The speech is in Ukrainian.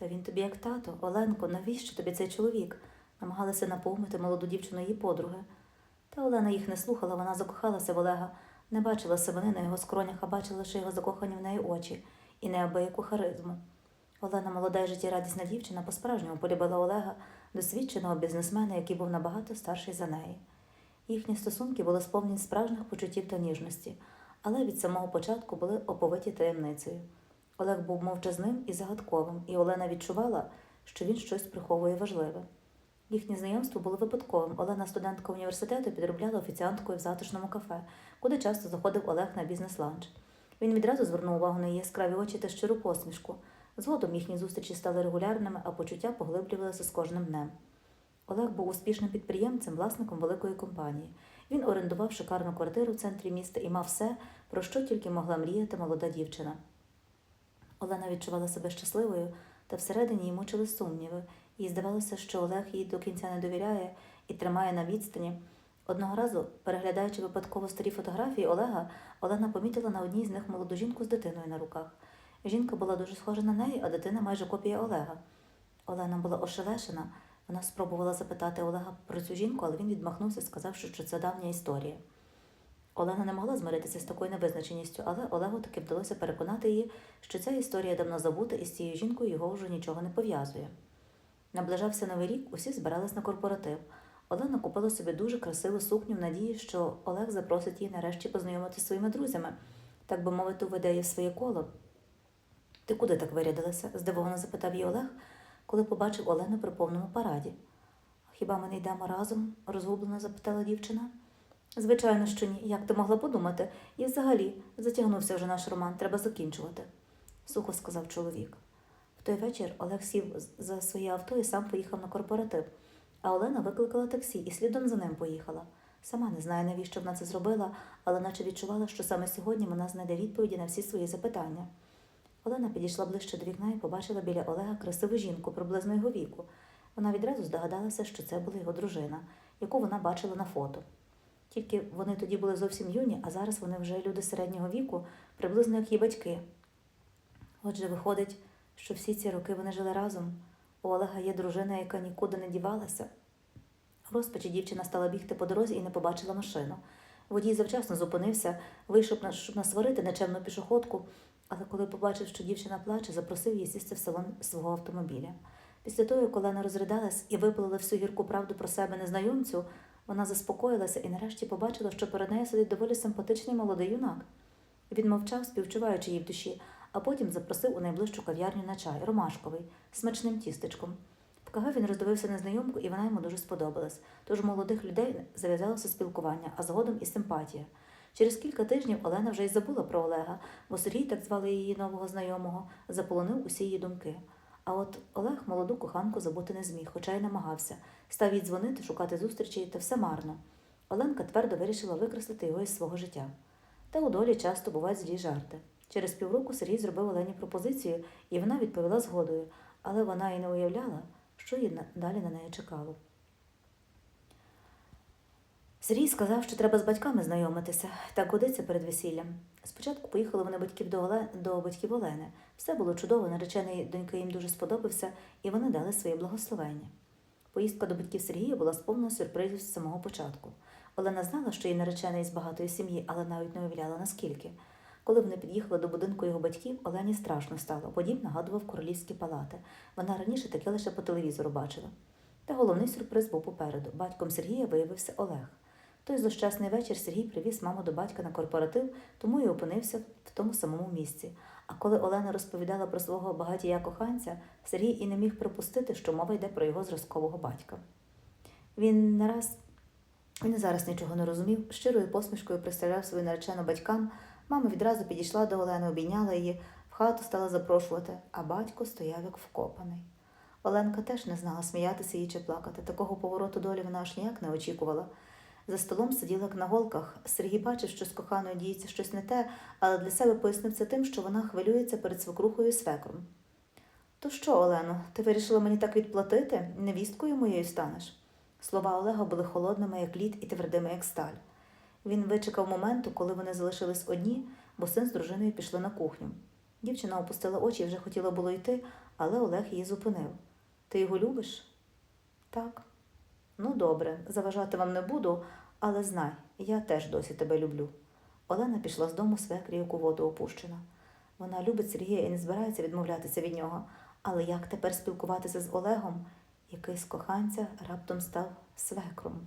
Та він тобі як тато, Оленко, навіщо тобі цей чоловік? намагалася наповнити молоду дівчину її подруги. Та Олена їх не слухала, вона закохалася в Олега, не бачила сивини на його скронях, а бачила лише його закохані в неї очі і неабияку харизму. Олена, молода й життєрадісна дівчина, по-справжньому полюбила Олега, досвідченого бізнесмена, який був набагато старший за неї. Їхні стосунки були сповнені справжніх почуттів та ніжності, але від самого початку були оповиті таємницею. Олег був мовчазним і загадковим, і Олена відчувала, що він щось приховує важливе. Їхнє знайомство було випадковим. Олена, студентка університету, підробляла офіціанткою в затишному кафе, куди часто заходив Олег на бізнес-ланч. Він відразу звернув увагу на її яскраві очі та щиру посмішку. Згодом їхні зустрічі стали регулярними, а почуття поглиблювалися з кожним днем. Олег був успішним підприємцем, власником великої компанії. Він орендував шикарну квартиру в центрі міста і мав все, про що тільки могла мріяти молода дівчина. Олена відчувала себе щасливою, та всередині їй мучили сумніви, їй здавалося, що Олег їй до кінця не довіряє і тримає на відстані. Одного разу, переглядаючи випадково старі фотографії Олега, Олена помітила на одній з них молоду жінку з дитиною на руках. Жінка була дуже схожа на неї, а дитина майже копія Олега. Олена була ошелешена. Вона спробувала запитати Олега про цю жінку, але він відмахнувся, сказавши, що це давня історія. Олена не могла змиритися з такою невизначеністю, але Олегу таки вдалося переконати її, що ця історія давно забута і з цією жінкою його вже нічого не пов'язує. Наближався новий рік, усі збирались на корпоратив. Олена купила собі дуже красиву сукню в надії, що Олег запросить її нарешті познайомитися зі своїми друзями, так би мовити, уведе її в своє коло. Ти куди так вирядилася? здивовано запитав її Олег, коли побачив Олену при повному параді. Хіба ми не йдемо разом? розгублено запитала дівчина. Звичайно, що ні. Як ти могла подумати? І взагалі затягнувся вже наш роман, треба закінчувати, сухо сказав чоловік. В той вечір Олег сів за своє авто і сам поїхав на корпоратив, а Олена викликала таксі і слідом за ним поїхала. Сама не знає, навіщо вона це зробила, але наче відчувала, що саме сьогодні вона знайде відповіді на всі свої запитання. Олена підійшла ближче до вікна і побачила біля Олега красиву жінку приблизно його віку. Вона відразу здогадалася, що це була його дружина, яку вона бачила на фото. Тільки вони тоді були зовсім юні, а зараз вони вже люди середнього віку, приблизно як її батьки. Отже, виходить, що всі ці роки вони жили разом. У Олега є дружина, яка нікуди не дівалася. Розпачі дівчина стала бігти по дорозі і не побачила машину. Водій завчасно зупинився, вийшов, щоб насварити нечемну пішоходку, але коли побачив, що дівчина плаче, запросив її сісти в салон свого автомобіля. Після того, як Олена розридалась і випалила всю гірку правду про себе незнайомцю, вона заспокоїлася і нарешті побачила, що перед нею сидить доволі симпатичний молодий юнак. Він мовчав, співчуваючи її в душі, а потім запросив у найближчу кав'ярню на чай, ромашковий, смачним тістечком. В кафе він роздивився незнайомку, і вона йому дуже сподобалась. Тож молодих людей зав'язалося спілкування, а згодом і симпатія. Через кілька тижнів Олена вже й забула про Олега, бо Сергій, так звали її нового знайомого, заполонив усі її думки. А от Олег молоду коханку забути не зміг, хоча й намагався. Став їй дзвонити, шукати зустрічі, та все марно. Оленка твердо вирішила викреслити його із свого життя. Та у долі часто бувають злі жарти. Через півроку Сергій зробив Олені пропозицію, і вона відповіла згодою, але вона і не уявляла, що її далі на неї чекало. Сергій сказав, що треба з батьками знайомитися, так годиться перед весіллям. Спочатку поїхали вони батьків до, Оле... до батьків Олени. Все було чудово, наречений доньки їм дуже сподобався, і вони дали своє благословення. Поїздка до батьків Сергія була сповнена сюрпризів з самого початку. Олена знала, що її наречений з багатої сім'ї, але навіть не уявляла наскільки. Коли вони під'їхали до будинку його батьків, Олені страшно стало, бо дім нагадував королівські палати. Вона раніше таке лише по телевізору бачила. Та головний сюрприз був попереду. Батьком Сергія виявився Олег. Той злощасний вечір Сергій привіз маму до батька на корпоратив, тому і опинився в тому самому місці. А коли Олена розповідала про свого багатія коханця, Сергій і не міг припустити, що мова йде про його зразкового батька. Він не раз він зараз нічого не розумів, щирою посмішкою представляв свою наречену батькам. Мама відразу підійшла до Олени, обійняла її, в хату стала запрошувати, а батько стояв як вкопаний. Оленка теж не знала, сміятися їй чи плакати. Такого повороту долі вона аж ніяк не очікувала. За столом сиділа як на голках. Сергій бачив, що з коханою діється щось не те, але для себе пояснив це тим, що вона хвилюється перед свекрухою свекром. То що, Олено, ти вирішила мені так відплатити? Невісткою моєю станеш? Слова Олега були холодними, як лід, і твердими, як сталь. Він вичекав моменту, коли вони залишились одні, бо син з дружиною пішли на кухню. Дівчина опустила очі і вже хотіла було йти, але Олег її зупинив. Ти його любиш? Так. Ну, добре, заважати вам не буду, але знай, я теж досі тебе люблю. Олена пішла з дому свекрі, яку воду опущена. Вона любить Сергія і не збирається відмовлятися від нього. Але як тепер спілкуватися з Олегом, який з коханця раптом став свекром?